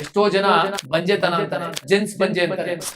ಎಷ್ಟೋ ಜನ ಬಂಜೆತನ ಜೆನ್ಸ್ ಬಂಜೆ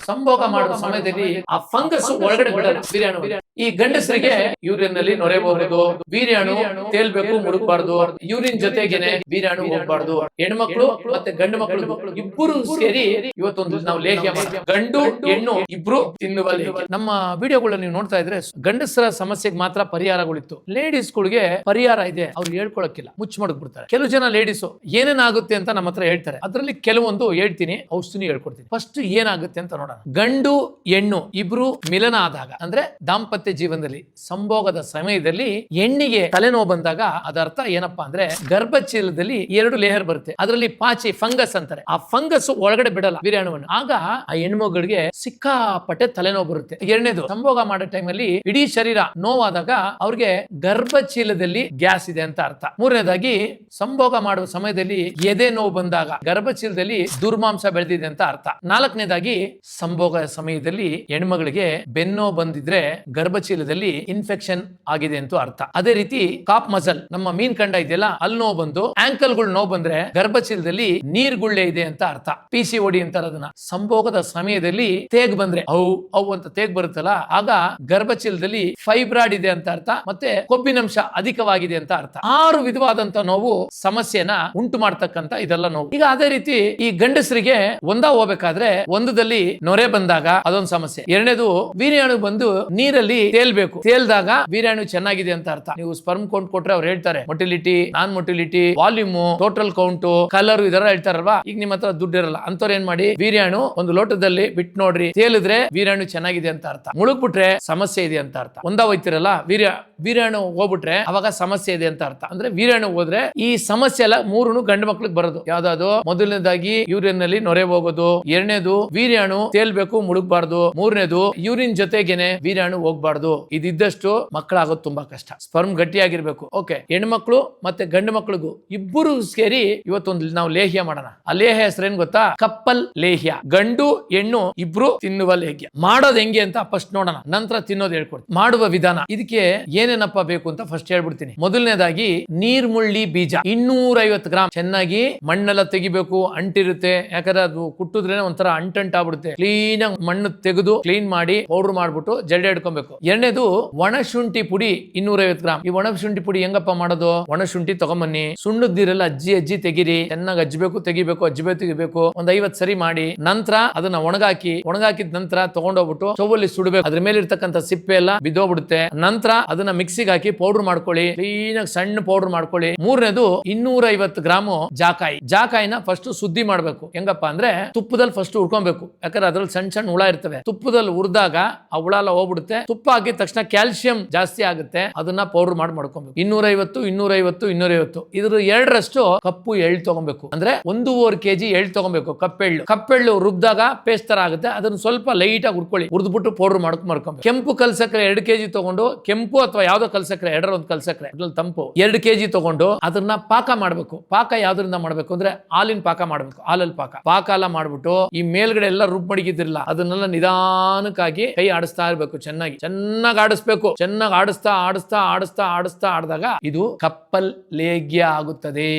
ಸಂಭೋಗ ಮಾಡುವ ಸಮಯದಲ್ಲಿ ಆ ಫಂಗಸ್ ಒಳಗಡೆ ಬಿಡೋಣ. ವೀರ್ಯಾಣು ಈ ಗಂಡಸರಿಗೆ ಯೂರಿನ್ನಲ್ಲಿ ನೊರೆಬಹುದು ವೀರ್ಯಾಣು ತೇಲ್ಬೇಕು ಮುಡುಕ್ಬಾರ್ದು ಯೂರಿನ್ ಜೊತೆಗೆನೆ ವೀರ್ಯಾಣು ಹೋಗ್ಬಾರ್ದು. ಹೆಣ್ಮಕ್ಳು ಮತ್ತೆ ಗಂಡು ಮಕ್ಕಳು ಇಬ್ಬರು ಸೇರಿ ಇವತ್ತೊಂದು ನಾವು ಲೇಖ್ಯ ಗಂಡು, ಹೆಣ್ಣು ಇಬ್ರು ತಿನ್ನುವ ನಮ್ಮ ವಿಡಿಯೋಗಳನ್ನ ನೀವು ನೋಡ್ತಾ ಇದ್ರೆ ಗಂಡಸರ ಸಮಸ್ಯೆಗೆ ಮಾತ್ರ ಪರಿಹಾರಗಳಿತ್ತು. ಲೇಡೀಸ್ ಗಳಿಗೆ ಪರಿಹಾರ ಇದೆ. ಅವ್ರು ಹೇಳ್ಕೊಳಕ್ಕಿಲ್ಲ. ಮುಚ್ಚ ಬಿಡ್ತಾರೆ ಕೆಲವು ಜನ ಲೇಡೀಸ್ ಏನೇನಾಗುತ್ತೆ ಅಂತ ನಮ್ಮ ಹತ್ರ ಹೇಳ್ತಾರೆ. ಅದರಲ್ಲಿ ಕೆಲವೊಂದು ಹೇಳ್ತೀನಿ ಔಷಧಿ ಹೇಳ್ಕೊಡ್ತೀನಿ. ಫಸ್ಟ್ ಏನಾಗುತ್ತೆ ಅಂತ ನೋಡೋಣ. ಗಂಡು, ಹೆಣ್ಣು ಇಬ್ರು ಮಿಲನ ಆದಾಗ, ಅಂದ್ರೆ ದಾಂಪತ್ಯ ಜೀವನದಲ್ಲಿ, ಸಂಭೋಗದ ಸಮಯದಲ್ಲಿ ಹೆಣ್ಣಿಗೆ ತಲೆನೋವು ಬಂದಾಗ ಅದರ್ಥ ಏನಪ್ಪಾ ಅಂದ್ರೆ ಗರ್ಭಚೀಲದಲ್ಲಿ ಎರಡು ಲೇಯರ್ ಬರುತ್ತೆ. ಅದರಲ್ಲಿ ಪಾಚಿ, ಫಂಗಸ್ ಅಂತಾರೆ. ಆ ಫಂಗಸ್ ಒಳಗಡೆ ಬಿಡಲ್ಲ ಬಿರಿಯಾಣವನ್ನು ಆಗ ಆ ಹೆಣ್ಮಗಳಿಗೆ ಸಿಕ್ಕಾಪಟ್ಟೆ ತಲೆನೋವು ಬರುತ್ತೆ. ಎರಡನೇದು, ಸಂಭೋಗ ಮಾಡೋ ಅಲ್ಲಿ ಇಡೀ ಶರೀರ ನೋವಾದಾಗ ಅವ್ರಿಗೆ ಗರ್ಭಚೀಲದಲ್ಲಿ ಗ್ಯಾಸ್ ಇದೆ ಅಂತ ಅರ್ಥ. ಮೂರನೇದಾಗಿ, ಸಂಭೋಗ ಮಾಡುವ ಸಮಯದಲ್ಲಿ ಎದೆ ನೋವು ಬಂದಾಗ ಗರ್ಭಚೀಲದಲ್ಲಿ ದುರ್ಮಾಂಸ ಬೆಳೆದಿದೆ ಅಂತ ಅರ್ಥ. ನಾಲ್ಕನೇದಾಗಿ ಸಂಭೋಗ ಸಮಯದಲ್ಲಿ ಹೆಣ್ಮಗಳಿಗೆ ಬೆನ್ನೋ ಬಂದಿದ್ರೆ ಗರ್ಭಚೀಲದಲ್ಲಿ ಇನ್ಫೆಕ್ಷನ್ ಆಗಿದೆ ಅಂತ ಅರ್ಥ. ಅದೇ ರೀತಿ ಕಾಪ್ ಮಸಲ್ ನಮ್ಮ ಮೀನ್ ಕಂಡ ಇದೆಯಲ್ಲ, ಅಲ್ಲಿ ನೋವು ಬಂದು ಆಂಕಲ್ಗಳು ನೋವು ಬಂದ್ರೆ ಗರ್ಭಚೀಲದಲ್ಲಿ ನೀರ್ಗುಳ್ಳೆ ಇದೆ ಅಂತ ಅರ್ಥ. ಪಿ ಸಿ ಓಡಿ ಅದನ್ನ. ಸಂಭೋಗದ ಸಮಯದಲ್ಲಿ ತೇಗ್ ಬಂದ್ರೆ ಅವು ಅವು ಅಂತ ತೇಗ್ ಬರುತ್ತಲ್ಲ, ಆಗ ಗರ್ಭಚೀಲದಲ್ಲಿ ಫೈಬ್ರಾಡ್ ಇದೆ ಅಂತ ಅರ್ಥ, ಮತ್ತೆ ಕೊಬ್ಬಿನಂಶ ಅಧಿಕವಾಗಿದೆ ಅಂತ ಅರ್ಥ. ಆರು ವಿಧವಾದಂತ ನೋವು ಸಮಸ್ಯೆನ ಉಂಟು ಮಾಡ್ತಕ್ಕಂತ ಇದೆಲ್ಲ ನೋವು. ಈಗ ಅದೇ ರೀತಿ ಈ ಗಂಡಸರಿಗೆ ಒಂದ ಹೋಗ್ಬೇಕಾದ್ರೆ, ಒಂದದಲ್ಲಿ ನೊರೆ ಬಂದಾಗ ಅದೊಂದು ಸಮಸ್ಯೆ. ಎರಡನೇದು, ವೀರ್ಯಾಣು ಬಂದು ನೀರಲ್ಲಿ ತೇಲ್ಬೇಕು. ತೇಲ್ದಾಗ ವೀರ್ಯಾಣು ಚೆನ್ನಾಗಿದೆ ಅಂತ ಅರ್ಥ. ನೀವು ಸ್ಪರ್ಮ್ ಕೌಂಟ್ ಕೊಟ್ರೆ ಅವ್ರು ಹೇಳ್ತಾರೆ motility non motility volume total count colour ಇದರ ಹೇಳ್ತಾರಲ್ವಾ? ಈಗ ನಿಮ್ಮ ಹತ್ರ ದುಡ್ಡು ಇರಲ್ಲ. ಅಂತವ್ರು ಏನ್ ಮಾಡಿ ವೀರ್ಯಾಣು ಒಂದು ಲೋಟದಲ್ಲಿ ಬಿಟ್ ನೋಡ್ರಿ ತೇಲಿದ್ರೆ ವೀರ್ಯಾಣು ಚೆನ್ನಾಗಿದೆ ಅಂತ ಅರ್ಥ. ಮುಳುಗ್ಬಿಟ್ರೆ ಸಮಸ್ಯೆ ಇದೆ ಅಂತ ಅರ್ಥ. ಒಂದ ಹೋಯ್ತಿರಲ್ಲ ವೀರ್ಯ ವೀರ್ಯಾಣು ಹೋಗ್ಬಿಟ್ರೆ ಅವಾಗ ಸಮಸ್ಯೆ ಇದೆ ಅಂತ ಅರ್ಥ. ಅಂದ್ರೆ ವೀರ್ಯಾಣು ಹೋದ್ರೆ ಈ ಸಮಸ್ಯೆ ಎಲ್ಲ ಮೂರುನು ಗಂಡು ಮಕ್ಳಿಗೆ ಬರೋದು. ಯಾವ್ದಾದ್ರು ಮೊದಲನೇದಾಗಿ ಯೂರಿಯನ್ನಲ್ಲಿ ನೊರೆ ಹೋಗೋದು ಎರಡನೇದು ವೀರ್ಯಾಣು ತೇಲ್ಬೇಕು ಮುಳುಗ್ಬಾರ್ದು ಮೂರನೇದು ಯೂರಿನ್ ಜೊತೆಗೆನೆ ವೀರ್ಯಾಣು ಹೋಗ್ಬಾರ್ದು. ಇದಿದ್ದಷ್ಟು ಮಕ್ಕಳಾಗೋದು ತುಂಬಾ ಕಷ್ಟ. ಸ್ಪರ್ಮ್ ಗಟ್ಟಿಯಾಗಿರ್ಬೇಕು. ಓಕೆ, ಹೆಣ್ಮಕ್ಳು ಮತ್ತೆ ಗಂಡು ಮಕ್ಳಿಗೂ ಇಬ್ಬರು ಸೇರಿ ಇವತ್ತೊಂದು ನಾವು ಲೇಹ್ಯ ಮಾಡೋಣ. ಆ ಲೇಹ್ಯ ಹೆಸರೇನ್ ಗೊತ್ತಾ? ಕಪ್ಪಲ್ ಲೇಹ್ಯ. ಗಂಡು, ಹೆಣ್ಣು ಇಬ್ರು ತಿನ್ನುವ ಲೇಹ್ಯ. ಮಾಡೋದು ಹೆಂಗೆ ಅಂತ ಫಸ್ಟ್ ನೋಡೋಣ. ನಂತರ ತಿನ್ನೋದು ಹೇಳ್ಕೊಡ್ತೀನಿ. ಮಾಡುವ ವಿಧಾನ. ಇದಕ್ಕೆ ಏನೇನಪ್ಪ ಬೇಕು ಅಂತ ಫಸ್ಟ್ ಹೇಳ್ಬಿಡ್ತೀನಿ. ಮೊದಲನೇದಾಗಿ ನೀರ್ಮುಳ್ಳಿ ಬೀಜ. ಇನ್ನೂರ ಐವತ್ತು ಗ್ರಾಮ್ ಚೆನ್ನಾಗಿ ಮಣ್ಣೆಲ್ಲ ತೆಗಿಬೇಕು. ಅಂಟಿರುತ್ತೆ. ಯಾಕಂದ್ರೆ ಅದು ಕುಟ್ಟಿದ್ರೆ ಒಂಥರ ಅಂಟಂಟ್ ಆಗ್ಬಿಡುತ್ತೆ ಕ್ಲೀನ್ ಆಗಿ ಮಣ್ಣು ತೆಗೆದು ಕ್ಲೀನ್ ಮಾಡಿ ಪೌಡರ್ ಮಾಡ್ಬಿಟ್ಟು ಜಡ್ಡೆ ಹಿಡ್ಕೊಬೇಕು. ಎರಡನೇದು ಒಣಶುಂಠಿ ಪುಡಿ ಇನ್ನೂರೈವತ್ತು ಗ್ರಾಮ್ ಈ ಒಣಶುಂಠಿ ಪುಡಿ ಹೆಂಗಪ್ಪ ಮಾಡೋದು? ಒಣಶುಂಠಿ ತಗೊಂಬನ್ನಿ. ಸುಣ್ಣದಿರಲ್ಲ ಅಜ್ಜಿ ಅಜ್ಜಿ ತೆಗಿರಿ. ಚೆನ್ನಾಗಿ ಅಜ್ಜಬೇಕು, ತೆಗಿಬೇಕು ಅಜ್ಜಬೇಕು, ತೆಗಿಬೇಕು. ಒಂದ್ ಐವತ್ ಸರಿ ಮಾಡಿ, ನಂತರ ಅದನ್ನ ಒಣಗಾಕಿ, ಒಣಗಾಕಿದ ನಂತರ ತಗೊಂಡೋಗ್ಬಿಟ್ಟು ಸ್ಟವ್ ಸುಡಬೇಕು. ಅದ್ರ ಮೇಲೆ ಇರ್ತಕ್ಕಂಥ ಸಿಪ್ಪೆ ಎಲ್ಲ ಬಿದ್ದೋಗ್ಬಿಡುತ್ತೆ. ನಂತರ ಅದನ್ನ ಮಿಕ್ಸಿಗೆ ಹಾಕಿ ಪೌಡರ್ ಮಾಡ್ಕೊಳ್ಳಿ. ಕ್ಲೀನ್ ಆಗಿ ಸಣ್ಣ ಪೌಡರ್ ಮಾಡ್ಕೊಳ್ಳಿ. ಮೂರನೇದು ಇನ್ನೂರ ಐವತ್ತು ಗ್ರಾಮು ಜಾಕಾಯಿ. ಜಾಕಾಯಿನ ಫಸ್ಟ್ ಸುದ್ದಿ ಮಾಡ್ಬೇಕು. ಹೆಂಗಪ್ಪ ಅಂದ್ರೆ ತುಪ್ಪದಲ್ಲಿ ಫಸ್ಟ್ ಹುರ್ಕೊಬೇಕು. ಯಾಕಂದ್ರೆ ಅದ್ರಲ್ಲಿ ಸಣ್ಣ ಸಣ್ಣ ಹುಳ ಇರ್ತವೆ. ತುಪ್ಪದಲ್ಲಿ ಹುರಿದಾಗ ಆ ಹುಳ ಎಲ್ಲ ಹೋಗ್ಬಿಡುತ್ತೆ. ತುಪ್ಪ ಹಾಕಿದ ತಕ್ಷಣ ಕ್ಯಾಲ್ಸಿಯಂ ಜಾಸ್ತಿ ಆಗುತ್ತೆ, ಅದನ್ನ ಪೌಡರ್ ಮಾಡಿ ಮಾಡ್ಕೊಬೇಕು. ಇನ್ನೂರೈವತ್ತು ಇನ್ನೂರೈವತ್ತು ಇನ್ನೂರೈವತ್ತು. ಇದ್ರ ಎರಡರಷ್ಟು ಕಪ್ಪು ಎಳ್ಳು ತಗೊಬೇಕು. ಅಂದ್ರೆ ಒಂದೂವರೆ ಕೆಜಿ ಎಳ್ಳು ತಗೊಬೇಕು ಕಪ್ಪೆಳ್ಳು ಕಪ್ಪೆಳ್ಳು ರುಬ್ದಾಗ ಪೇಸ್ಟ್ ತರ ಆಗುತ್ತೆ, ಅದನ್ನ ಸ್ವಲ್ಪ ಲೈಟ್ ಆಗಿ ಹುಡ್ಕೊಳ್ಳಿ ಹುರಿದ್ಬಿಟ್ಟು ಪೌಡರ್ ಮಾಡ್ಕೊ ಮಾಡ್ಕೊಬೇಕು. ಕೆಂಪು ಕಲ್ಸಕ್ರೆ ಎರಡು ಕೆಜಿ ತಗೊಂಡು, ಕೆಂಪು ಅಥವಾ ಯಾವ್ದೋ ಕಲ್ಸಕ್ರೆ, ಎರಡರ ಒಂದು ಕಲ್ಸಕ್ರೆ ಅದ್ರಲ್ಲಿ ತಂಪು, ಎರಡು ಕೆಜಿ ತಗೊಂಡು ಅದನ್ನ ಪಾಕ ಮಾಡ್ಬೇಕು. ಪಾಕ ಯಾವ್ದ್ರಿಂದ ಮಾಡ್ಬೇಕು ಅಂದ್ರೆ ಹಾಲಿನ ಪಾಕ ಮಾಡ್ಬೇಕು ಹಾಲಲ್ಲಿ ಪಾಕ. ಪಾಕ ಎಲ್ಲ ಮಾಡ್ಬಿಟ್ಟು ಈ ಮೇಲ್ಗಡೆ ಎಲ್ಲ ರುಬ್ ಮಡಗಿದ್ದಿರಲ್ಲ ಅದನ್ನೆಲ್ಲ ನಿಧಾನಕ್ಕಾಗಿ ಕೈ ಆಡಿಸ್ತಾ ಇರ್ಬೇಕು ಚೆನ್ನಾಗಿ. ಚೆನ್ನಾಗಿ ಆಡಿಸ್ಬೇಕು ಚೆನ್ನಾಗಿ ಆಡಿಸ್ತಾ ಆಡಿಸ್ತಾ ಆಡಿಸ್ತಾ ಆಡಿಸ್ತಾ ಆಡಿದಾಗ ಇದು ಕಪ್ಪಲ್ ಲೇಗ್ಯ ಆಗುತ್ತದೆ.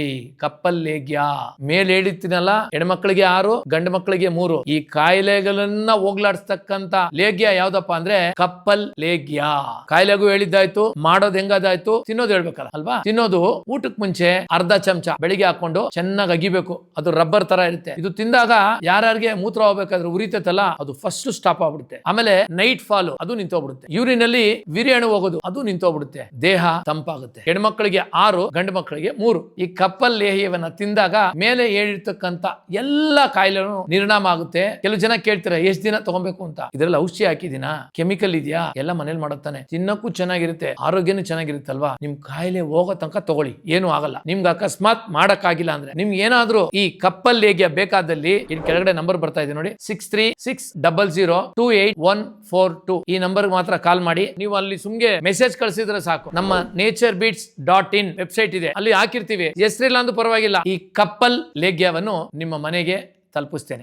ಕಪ್ಪಲ್ ಲೇಗ್ಯ. ಮೇಲೆ ಹೇಳಿರ್ತೀನಲ್ಲ ಹೆಣ್ಮಕ್ಳಿಗೆ ಆರು, ಗಂಡು ಮಕ್ಕಳಿಗೆ ಮೂರು. ಈ ಕಾಯಿಲೆಗಳನ್ನ ಹೋಗ್ಲಾಡಿಸ್ತಕ್ಕಂತ ಲೇಗ್ಯ ಯಾವ್ದಪ್ಪ ಅಂದ್ರೆ ಕಪ್ಪಲ್ ಲೇಗ್ಯ. ಕಾಯಿಲೆಗೂ ಹೇಳಿದ್ದಾಯ್ತು, ಮಾಡೋದ್ ಹೆಂಗದಾಯ್ತು ತಿನ್ನೋದು ಹೇಳ್ಬೇಕಲ್ಲ, ಅಲ್ವಾ? ತಿನ್ನೋದು ಊಟಕ್ ಮುಂಚೆ ಅರ್ಧ ಚಮಚ ಬೆಳಿಗ್ಗೆ ಹಾಕೊಂಡು ಚೆನ್ನಾಗಿ ಅಗಿಬೇಕು. ಅದು ರಬ್ಬರ್ ತರ ಇರುತ್ತೆ. ಇದು ತಿಂದಾಗ ಯಾರ್ಯಾರಿಗೆ ಮೂತ್ರ ಹೋಗ್ಬೇಕಾದ್ರೆ ಉರಿತೈತಲ್ಲ, ಅದು ಫಸ್ಟ್ ಸ್ಟಾಪ್ ಆಗ್ಬಿಡುತ್ತೆ. ಆಮೇಲೆ ನೈಟ್ ಫಾಲ್ ಅದು ನಿಂತೋಗ್ಬಿಡುತ್ತೆ. ಯೂರಿನ್ ಅಲ್ಲಿ ವೀರ್ಯಾಣು ಹೋಗೋದು, ಅದು ನಿಂತೋಗ್ಬಿಡುತ್ತೆ. ದೇಹ ತಂಪಾಗುತ್ತೆ. ಹೆಣ್ಮಕ್ಳಿಗೆ ಆರು, ಗಂಡು ಮಕ್ಕಳಿಗೆ ಮೂರು. ಈ ಕಪ್ಪಲ್ ಲೇಹ್ಯವನ್ನ ತಿಂದಾಗ ಮೇಲೆ ಹೇಳಿರ್ತಕ್ಕಂತ ಎಲ್ಲ ಕಾಯಿಲೆನು ನಿರ್ಣಾಮ ಆಗುತ್ತೆ. ಕೆಲವು ಜನ ಕೇಳ್ತಾರೆ, ಎಷ್ಟು ದಿನ ತಗೊಬೇಕು ಅಂತ? ಇದ್ರಲ್ಲಿ ಔಷಧಿ ಹಾಕಿದಿನ ಕೆಮಿಕಲ್ ಇದೆಯಾ? ಎಲ್ಲ ಮನೇಲಿ ಮಾಡುತ್ತಾನೆ. ತಿನ್ನಕ್ಕೂ ಚೆನ್ನಾಗಿರುತ್ತೆ, ಆರೋಗ್ಯನೂ ಚೆನ್ನಾಗಿರುತ್ತಲ್ವಾ? ನಿಮ್ ಕಾಯಿಲೆ ಹೋಗೋ ತನಕ ತಗೊಳ್ಳಿ. ಏನು ಆಗಲ್ಲ. ನಿಮ್ಗೆ ಅಕಸ್ಮಾತ್ ಮಾಡಕ್ಕಾಗಿಲ್ಲ ಅಂದ್ರೆ. ನಿಮ್ಗೆ ಏನಾದ್ರೂ ಈ ಕಪ್ಪಲ್ ಲೇಹ್ಯ ಬೇಕಾದಲ್ಲಿ ಇಲ್ಲಿ ಕೆಳಗಡೆ ನಂಬರ್ ಬರ್ತಾ ಇದೆ ನೋಡಿ six three six double zero two eight one four two ಈ ನಂಬರ್ ಮಾತ್ರ ಕಾಲ್ ಮಾಡಿ, ನೀವು ಅಲ್ಲಿ ಸುಮ್ಗೆ ಮೆಸೇಜ್ ಕಳಿಸಿದ್ರೆ ಸಾಕು. ನಮ್ಮ nature beats dot in website ಇದೆ. ಅಲ್ಲಿ ಹಾಕಿರ್ತೀವಿ. ಹೆಸರಿಲ್ಲ ಅಂದ್ರೂ ಪರವಾಗಿಲ್ಲ. ಈ ಕಪ್ಪಲ್ ಲೇಗ್ಯವನ್ನು ನಿಮ್ಮ ಮನೆಗೆ ತಲುಪಿಸ್ತೇನೆ.